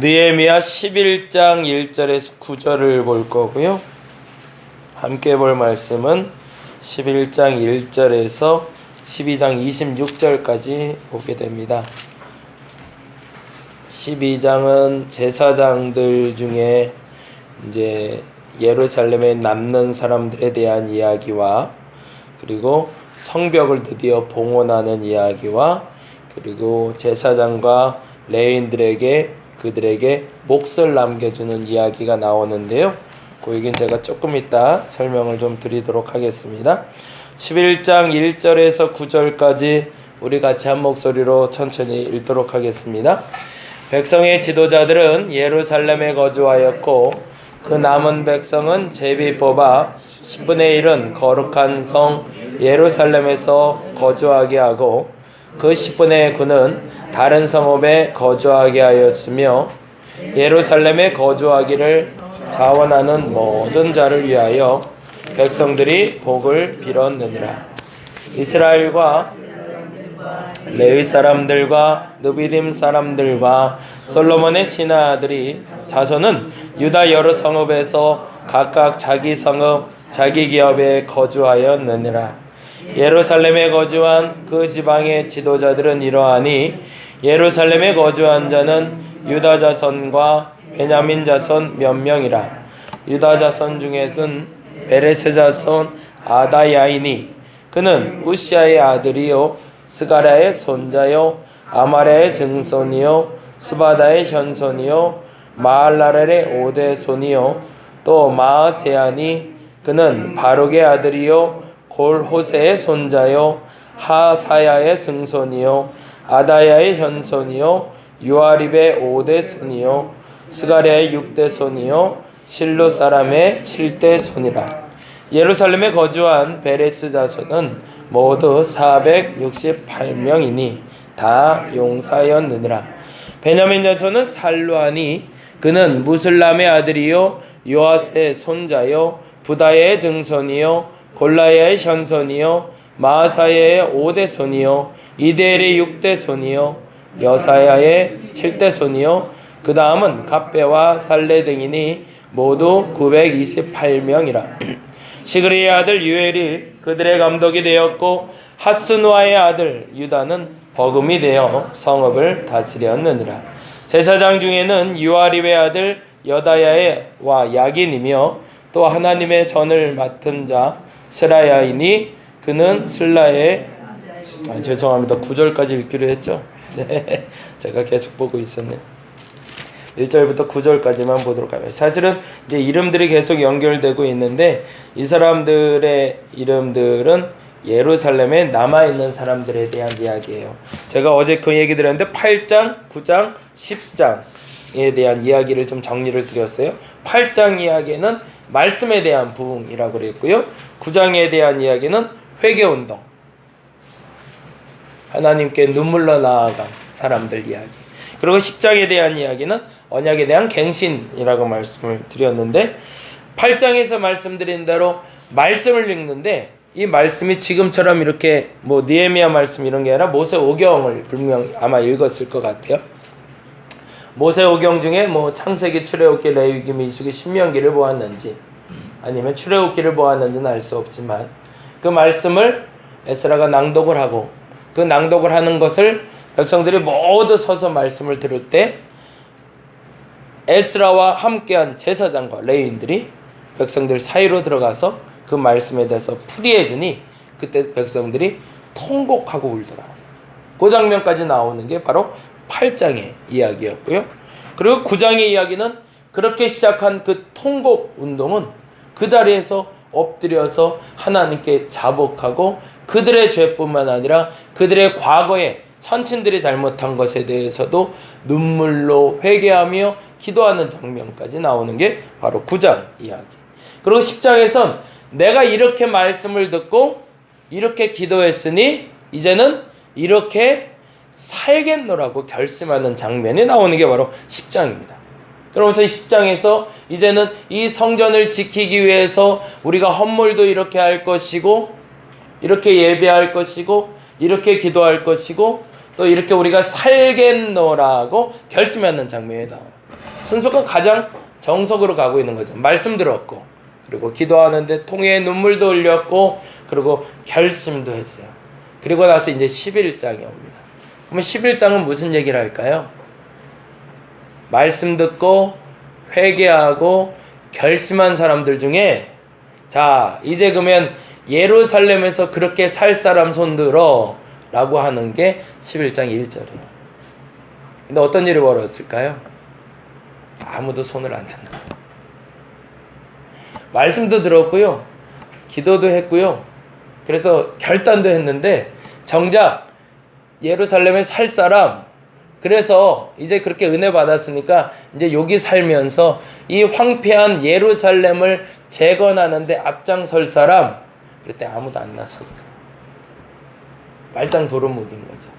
느헤미야 11장 1절에서 9절을 볼 거고요. 함께 볼 말씀은 11장 1절에서 12장 26절까지 보게 됩니다. 12장은 제사장들 중에 이제 예루살렘에 남는 사람들에 대한 이야기와 그리고 성벽을 드디어 봉헌하는 이야기와 그리고 제사장과 레인들에게 그들에게 몫을 남겨주는 이야기가 나오는데요. 그 얘기는 제가 조금 이따 설명을 좀 드리도록 하겠습니다. 11장 1절에서 9절까지 우리 같이 한 목소리로 천천히 읽도록 하겠습니다. 백성의 지도자들은 예루살렘에 거주하였고 그 남은 백성은 제비 뽑아 10분의 1은 거룩한 성 예루살렘에서 거주하게 하고 그 10분의 9는 다른 성읍에 거주하게 하였으며 예루살렘에 거주하기를 자원하는 모든 자를 위하여 백성들이 복을 빌었느니라. 이스라엘과 레위 사람들과 느비딤 사람들과 솔로몬의 신하들이 자손은 유다 여러 성읍에서 각각 자기 성읍 자기 기업에 거주하였느니라. 예루살렘에 거주한 그 지방의 지도자들은 이러하니 예루살렘에 거주한 자는 유다 자손과 베냐민 자손 몇 명이라. 유다 자손 중에는 베레스 자손 아다야이니 그는 우시아의 아들이요 스가랴의 손자요 아마랴의 증손이요 스바다의 현손이요 마알라렐의 오대손이요 또 마아세아니 그는 바룩의 아들이요 골호세의 손자요 하사야의 증손이요 아다야의 현손이요 유아립의 오대손이요 스가랴의 육대손이요 실로 사람의 칠대손이라 예루살렘에 거주한 베레스 자손은 모두 468명이니 다 용사였느니라. 베냐민 자손은 살루아니 그는 무슬람의 아들이요 요아스의 손자요 부다의 증손이요 골라야의 현손이요 마사야의 오대손이요 이데엘의 육대손이요 여사야의 칠대손이요 그 다음은 갑배와 살레 등이니 모두 928명이라. 시그리의 아들 유엘이 그들의 감독이 되었고 하스누아의 아들 유다는 버금이 되어 성읍을 다스렸느니라. 제사장 중에는 유아립의 아들 여다야와 야긴이며 또 하나님의 전을 맡은 자 스라야이니 그는 슬라의 아, 죄송합니다. 9절까지 읽기로 했죠. 네. 제가 계속 보고 있었네요. 1절부터 9절까지만 보도록 하겠습니다. 사실은 이제 이름들이 계속 연결되고 있는데 이 사람들의 이름들은 예루살렘에 남아 있는 사람들에 대한 이야기예요. 제가 어제 그 얘기 드렸는데 8장, 9장, 10장에 대한 이야기를 좀 정리를 드렸어요. 8장 이야기는 말씀에 대한 부흥이라고 그랬고요. 9장에 대한 이야기는 회개 운동. 하나님께 눈물로 나아간 사람들 이야기. 그리고 10장에 대한 이야기는 언약에 대한 갱신이라고 말씀을 드렸는데 8장에서 말씀드린 대로 말씀을 읽는데 이 말씀이 지금처럼 이렇게 뭐 니에미아 말씀 이런 게 아니라 모세 오경을 분명 아마 읽었을 것 같아요. 모세 오경 중에 뭐 창세기, 출애굽기, 레위기, 민수기, 신명기를 보았는지 아니면 출애굽기를 보았는지는 알 수 없지만 그 말씀을 에스라가 낭독을 하고 그 낭독을 하는 것을 백성들이 모두 서서 말씀을 들을 때 에스라와 함께한 제사장과 레인들이 백성들 사이로 들어가서 그 말씀에 대해서 풀이해 주니 그때 백성들이 통곡하고 울더라. 그 장면까지 나오는 게 바로 8장의 이야기였고요. 그리고 9장의 이야기는 그렇게 시작한 그 통곡 운동은 그 자리에서 엎드려서 하나님께 자복하고 그들의 죄뿐만 아니라 그들의 과거에 선친들이 잘못한 것에 대해서도 눈물로 회개하며 기도하는 장면까지 나오는 게 바로 9장 이야기. 그리고 10장에선 내가 이렇게 말씀을 듣고 이렇게 기도했으니 이제는 이렇게 살겠노라고 결심하는 장면이 나오는 게 바로 10장입니다. 그러면서 10장에서 이제는 이 성전을 지키기 위해서 우리가 헌물도 이렇게 할 것이고 이렇게 예배할 것이고 이렇게 기도할 것이고 또 이렇게 우리가 살겠노라고 결심하는 장면이 나와요. 순서가 가장 정석으로 가고 있는 거죠. 말씀 들었고 그리고 기도하는데 통에 눈물도 흘렸고 그리고 결심도 했어요. 그리고 나서 이제 11장이 옵니다. 그러면 11장은 무슨 얘기를 할까요? 말씀 듣고 회개하고 결심한 사람들 중에 자, 이제 그러면 예루살렘에서 그렇게 살 사람 손들어 라고 하는 게 11장 1절이에요. 근데 어떤 일이 벌어졌을까요? 아무도 손을 안 든다. 말씀도 들었고요. 기도도 했고요. 그래서 결단도 했는데 정작 예루살렘에 살 사람. 그래서 이제 그렇게 은혜 받았으니까 이제 여기 살면서 이 황폐한 예루살렘을 재건하는데 앞장설 사람. 그때 아무도 안 나서니까. 말짱 도루묵인 거죠.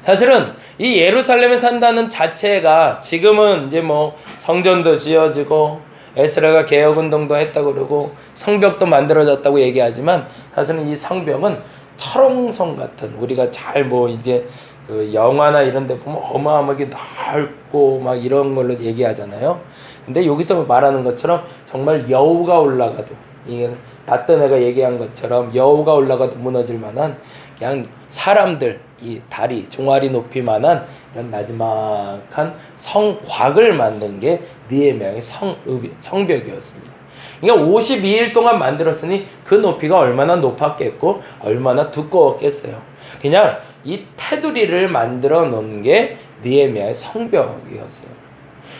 사실은 이 예루살렘에 산다는 자체가 지금은 이제 뭐 성전도 지어지고 에스라가 개혁 운동도 했다고 그러고 성벽도 만들어졌다고 얘기하지만 사실은 이 성벽은 철옹성 같은 우리가 잘 뭐 이제 그 영화나 이런 데 보면 어마어마하게 넓고 막 이런 걸로 얘기하잖아요. 근데 여기서 말하는 것처럼 정말 여우가 올라가도 이게 닷던 애가 얘기한 것처럼 여우가 올라가도 무너질 만한 그냥 사람들 이 다리 종아리 높이만한 이런 나지막한 성곽을 만든 게 니에미아의 성 성벽이었습니다. 그러니까 52일 동안 만들었으니 그 높이가 얼마나 높았겠고 얼마나 두꺼웠겠어요. 그냥 이 테두리를 만들어 놓은 게 니에미아의 성벽이었어요.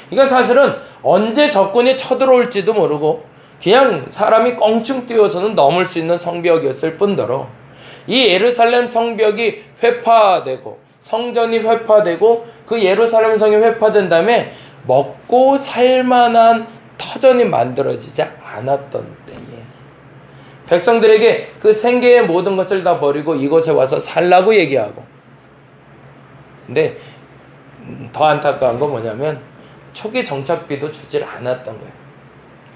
그러니까 사실은 언제 적군이 쳐들어올지도 모르고 그냥 사람이 껑충 뛰어서는 넘을 수 있는 성벽이었을 뿐더러 이 예루살렘 성벽이 회파되고 성전이 회파되고 그 예루살렘 성이 회파된 다음에 먹고 살만한 터전이 만들어지지 않았던 때에 백성들에게 그 생계의 모든 것을 다 버리고 이곳에 와서 살라고 얘기하고 근데 음, 더 안타까운 건 뭐냐면 초기 정착비도 주질 않았던 거예요.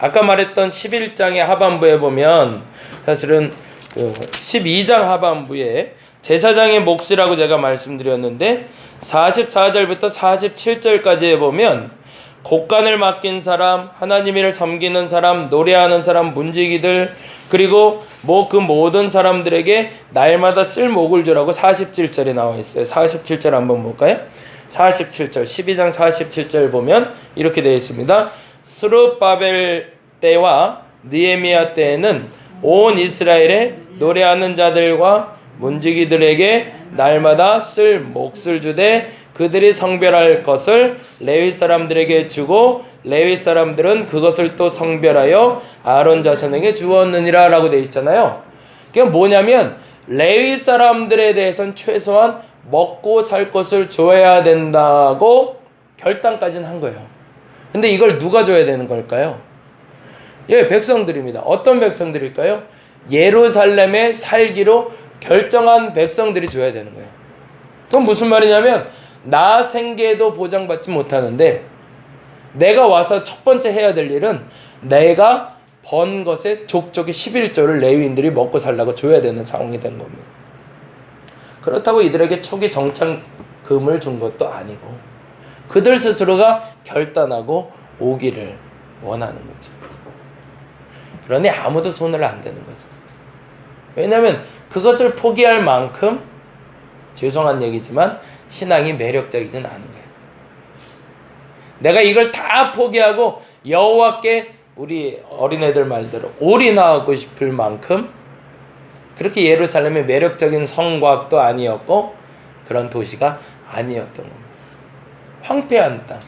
아까 말했던 11장의 하반부에 보면 사실은 그 12장 하반부에 제사장의 몫이라고 제가 말씀드렸는데 44절부터 47절까지에 보면 곡간을 맡긴 사람, 하나님을 섬기는 사람, 노래하는 사람, 문지기들, 그리고 뭐 그 모든 사람들에게 날마다 쓸 목을 주라고 47절에 나와 있어요. 47절 한번 볼까요? 47절, 12장 47절 보면 이렇게 되어 있습니다. 스룹바벨 때와 니에미아 때에는 온 이스라엘에 노래하는 자들과 문지기들에게 날마다 쓸 몫을 주되 그들이 성별할 것을 레위 사람들에게 주고 레위 사람들은 그것을 또 성별하여 아론 자손에게 주었느니라라고 되어 있잖아요. 그게 뭐냐면 레위 사람들에 대해서는 최소한 먹고 살 것을 줘야 된다고 결단까지는 한 거예요. 근데 이걸 누가 줘야 되는 걸까요? 예, 백성들입니다. 어떤 백성들일까요? 예루살렘에 살기로 결정한 백성들이 줘야 되는 거예요. 그건 무슨 말이냐면 나 생계도 보장받지 못하는데 내가 와서 첫 번째 해야 될 일은 내가 번 것의 족족의 11조를 레위인들이 먹고 살라고 줘야 되는 상황이 된 겁니다. 그렇다고 이들에게 초기 정착금을 준 것도 아니고 그들 스스로가 결단하고 오기를 원하는 거죠. 그러니 아무도 손을 안 대는 거죠. 왜냐하면 그것을 포기할 만큼 죄송한 얘기지만 신앙이 매력적이진 않은 거예요. 내가 이걸 다 포기하고 여호와께 우리 어린애들 말대로 올인하고 싶을 만큼 그렇게 예루살렘의 매력적인 성곽도 아니었고 그런 도시가 아니었던 겁니다. 황폐한 땅.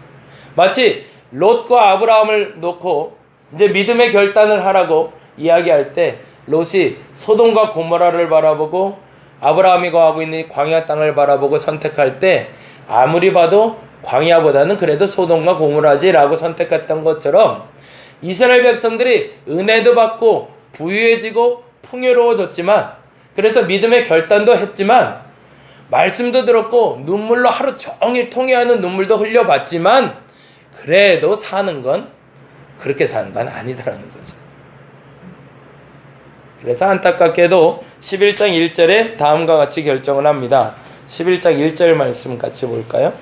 마치 롯과 아브라함을 놓고 이제 믿음의 결단을 하라고 이야기할 때 롯이 소돔과 고모라를 바라보고 아브라함이 거하고 있는 광야 땅을 바라보고 선택할 때 아무리 봐도 광야보다는 그래도 소돔과 고모라지라고 선택했던 것처럼 이스라엘 백성들이 은혜도 받고 부유해지고 풍요로워졌지만 그래서 믿음의 결단도 했지만 말씀도 들었고 눈물로 하루 종일 통해하는 눈물도 흘려봤지만 그래도 사는 건 그렇게 사는 건 아니다라는 거죠. 그래서 안타깝게도 11장 1절에 다음과 같이 결정을 합니다. 11장 1절 말씀 같이 볼까요?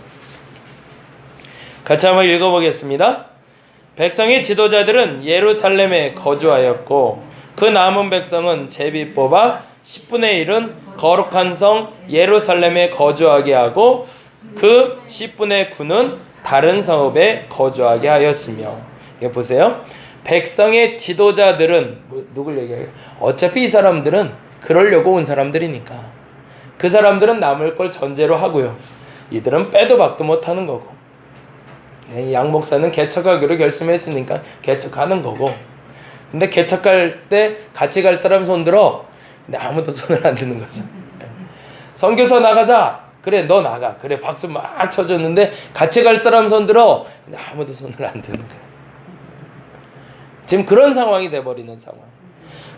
같이 한번 읽어보겠습니다. 백성의 지도자들은 예루살렘에 거주하였고 그 남은 백성은 제비 뽑아 10분의 1은 거룩한 성 예루살렘에 거주하게 하고 그 10분의 9는 다른 성읍에 거주하게 하였으며 이거 보세요. 백성의 지도자들은 뭐, 누굴 얘기해요? 어차피 이 사람들은 그러려고 온 사람들이니까. 그 사람들은 남을 걸 전제로 하고요. 이들은 빼도 박도 못하는 거고. 예, 양 목사는 개척하기로 결심했으니까 개척하는 거고. 근데 개척할 때 같이 갈 사람 손들어. 근데 아무도 손을 안 드는 거죠. 예. 선교사 나가자. 그래 너 나가. 그래 박수 막 쳐줬는데 같이 갈 사람 손들어. 근데 아무도 손을 안 드는 거야 지금 그런 상황이 돼버리는 상황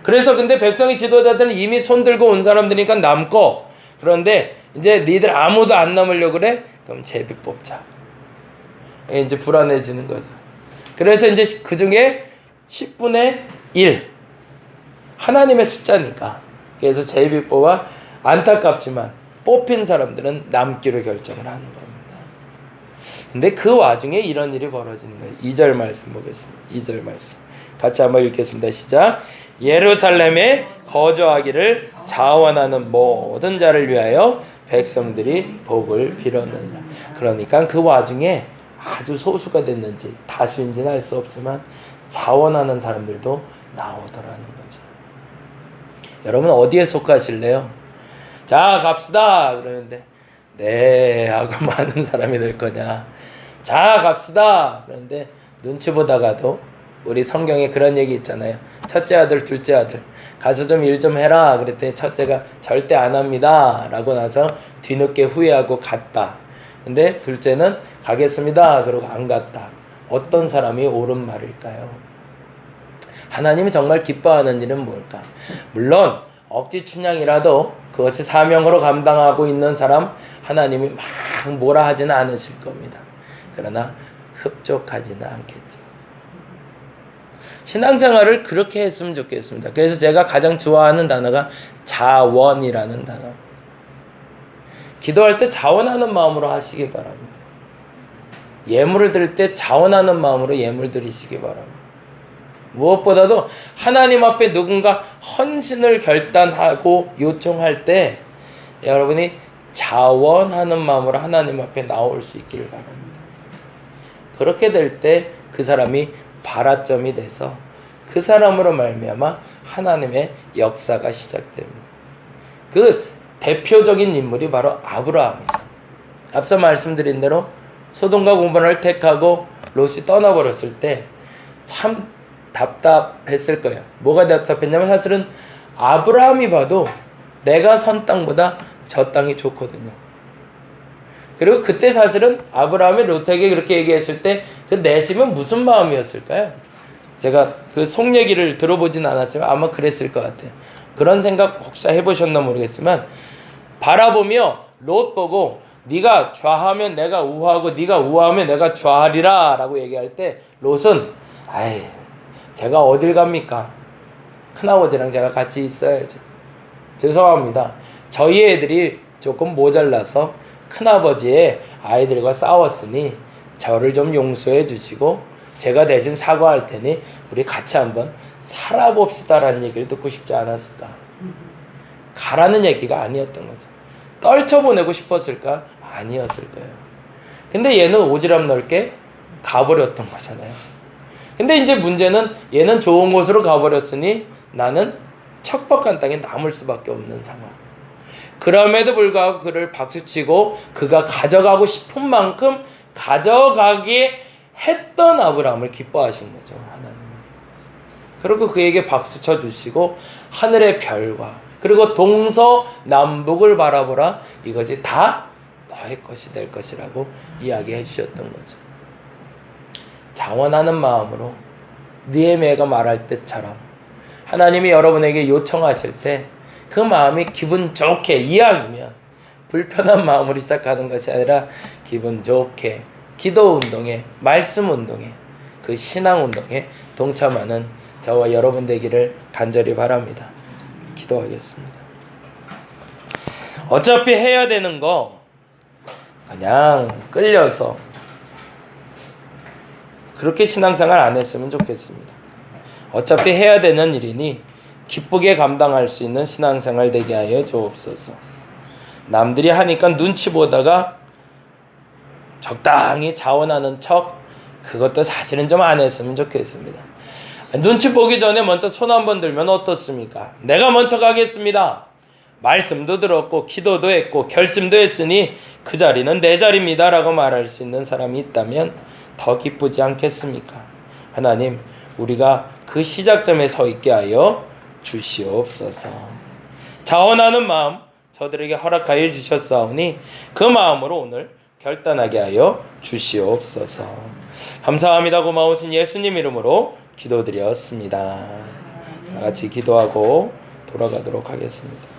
그래서 근데 백성의 지도자들은 이미 손 들고 온 사람들이니까 남고 그런데 이제 니들 아무도 안 남으려고 그래? 그럼 제비 뽑자 이제 불안해지는 거죠. 그래서 이제 그 중에 10분의 1 하나님의 숫자니까 그래서 제비 뽑아 안타깝지만 뽑힌 사람들은 남기로 결정을 하는 겁니다. 근데 그 와중에 이런 일이 벌어지는 거예요. 2절 말씀 보겠습니다. 2절 말씀. 같이 한번 읽겠습니다. 시작. 예루살렘에 거주하기를 자원하는 모든 자를 위하여 백성들이 복을 빌었느니라. 그러니까 그 와중에 아주 소수가 됐는지 다수인지는 알 수 없지만 자원하는 사람들도 나오더라는 거죠. 여러분 어디에 속하실래요? 자 갑시다 그러는데 네 하고 많은 사람이 될 거냐? 자 갑시다 그런데 눈치 보다가도 우리 성경에 그런 얘기 있잖아요. 첫째 아들, 둘째 아들 가서 좀일좀 해라 그랬더니 첫째가 절대 안 합니다 라고 나서 뒤늦게 후회하고 갔다. 근데 둘째는 가겠습니다. 그러고 안 갔다. 어떤 사람이 옳은 말일까요? 하나님이 정말 기뻐하는 일은 뭘까? 물론 억지 춘향이라도 그것이 사명으로 감당하고 있는 사람 하나님이 막 뭐라 하지는 않으실 겁니다. 그러나 흡족하지는 않겠죠. 신앙생활을 그렇게 했으면 좋겠습니다. 그래서 제가 가장 좋아하는 단어가 자원이라는 단어. 기도할 때 자원하는 마음으로 하시기 바랍니다. 예물을 드릴 때 자원하는 마음으로 예물 드리시기 바랍니다. 무엇보다도 하나님 앞에 누군가 헌신을 결단하고 요청할 때 여러분이 자원하는 마음으로 하나님 앞에 나올 수 있기를 바랍니다. 그렇게 될 때 그 사람이 발화점이 돼서 그 사람으로 말미암아 하나님의 역사가 시작됩니다. 그 대표적인 인물이 바로 아브라함이죠. 앞서 말씀드린 대로 소돔과 고모라를 택하고 롯이 떠나버렸을 때 참 답답했을 거예요. 뭐가 답답했냐면 사실은 아브라함이 봐도 내가 선 땅보다 저 땅이 좋거든요. 그리고 그때 사실은 아브라함이 롯에게 그렇게 얘기했을 때 그 내심은 무슨 마음이었을까요? 제가 그 속 얘기를 들어보진 않았지만 아마 그랬을 것 같아요. 그런 생각 혹시 해보셨나 모르겠지만 바라보며 롯 보고 네가 좌하면 내가 우하고 네가 우하면 내가 좌하리라라고 얘기할 때 롯은 아이 제가 어딜 갑니까? 큰아버지랑 제가 같이 있어야죠. 죄송합니다. 저희 애들이 조금 모자라서 큰아버지의 아이들과 싸웠으니 저를 좀 용서해 주시고 제가 대신 사과할 테니 우리 같이 한번 살아봅시다라는 얘기를 듣고 싶지 않았을까? 가라는 얘기가 아니었던 거죠. 떨쳐보내고 싶었을까? 아니었을 거예요. 근데 얘는 오지랖 넓게 가버렸던 거잖아요. 근데 이제 문제는 얘는 좋은 곳으로 가버렸으니 나는 척박한 땅에 남을 수밖에 없는 상황. 그럼에도 불구하고 그를 박수치고 그가 가져가고 싶은 만큼 가져가게 했던 아브라함을 기뻐하신 거죠 하나님. 그리고 그에게 박수 쳐 주시고 하늘의 별과 그리고 동서 남북을 바라보라 이것이 다 너의 것이 될 것이라고 이야기해 주셨던 거죠. 자원하는 마음으로 니에메가 말할 때처럼 하나님이 여러분에게 요청하실 때 그 마음이 기분 좋게 이왕이면 불편한 마음으로 시작하는 것이 아니라 기분 좋게 기도 운동에 말씀 운동에 그 신앙 운동에 동참하는 저와 여러분 되기를 간절히 바랍니다. 기도하겠습니다. 어차피 해야 되는 거 그냥 끌려서 그렇게 신앙생활 안 했으면 좋겠습니다. 어차피 해야 되는 일이니 기쁘게 감당할 수 있는 신앙생활 되게 하여 주옵소서. 남들이 하니까 눈치 보다가 적당히 자원하는 척 그것도 사실은 좀 안 했으면 좋겠습니다. 눈치 보기 전에 먼저 손 한번 들면 어떻습니까? 내가 먼저 가겠습니다. 말씀도 들었고 기도도 했고 결심도 했으니 그 자리는 내 자리입니다라고 말할 수 있는 사람이 있다면 더 기쁘지 않겠습니까? 하나님, 우리가 그 시작점에 서 있게 하여 주시옵소서. 자원하는 마음 저들에게 허락하여 주셨사오니 그 마음으로 오늘 결단하게 하여 주시옵소서. 감사합니다. 고마우신 예수님 이름으로 기도드렸습니다. 다 같이 기도하고 돌아가도록 하겠습니다.